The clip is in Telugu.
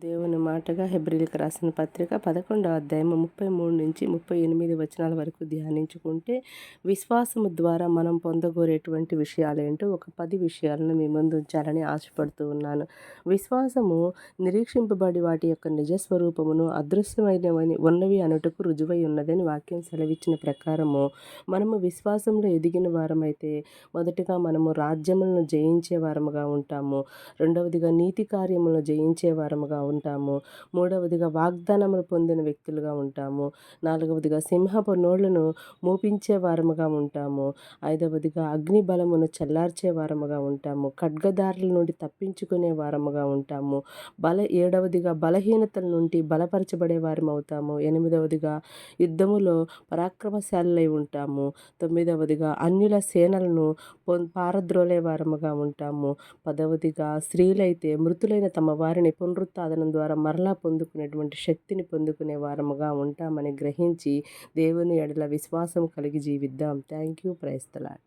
దేవుని మాటగా హెబ్రిల్కి రాసిన పత్రిక పదకొండవ అధ్యాయం ముప్పై మూడు నుంచి ముప్పై ఎనిమిది వచనాల వరకు ధ్యానించుకుంటే విశ్వాసము ద్వారా మనం పొందగోరేటువంటి విషయాలు ఏంటో ఒక పది విషయాలను మీ ముందు ఉంచాలని ఆశపడుతూ ఉన్నాను. విశ్వాసము నిరీక్షింపబడి వాటి యొక్క నిజస్వరూపమును అదృశ్యమైనవని ఉన్నవి అనుటకు రుజువై ఉన్నదని వాక్యం సెలవిచ్చిన ప్రకారము మనము విశ్వాసంలో ఎదిగిన వారమైతే మొదటిగా మనము రాజ్యములను జయించే వారముగా ఉంటాము. రెండవదిగా నీతి కార్యములను జయించే వారముగా ఉంటాము. మూడవదిగా వాగ్దానములు పొందిన వ్యక్తులుగా ఉంటాము. నాలుగవదిగా సింహపు నోళ్ళను మూపించే వారముగా ఉంటాము. ఐదవదిగా అగ్ని బలమును చల్లార్చే వారముగా ఉంటాము. ఖడ్గదారుల నుండి తప్పించుకునే వారముగా ఉంటాము. బల ఏడవదిగా బలహీనతల నుండి బలపరచబడే వారం అవుతాము ఎనిమిదవదిగా యుద్ధములో పరాక్రమశాలై ఉంటాము. తొమ్మిదవదిగా అన్యుల సేనలను పారద్రోలే వారముగా ఉంటాము. పదవదిగా స్త్రీలైతే మృతులైన తమ వారిని పునరుత్థానం ద్వారా మరలా పొందుకునేటువంటి శక్తిని పొందుకునే వారముగా ఉంటామని గ్రహించి దేవుని ఎడల విశ్వాసం కలిగి జీవిద్దాం. Thank you praise the Lord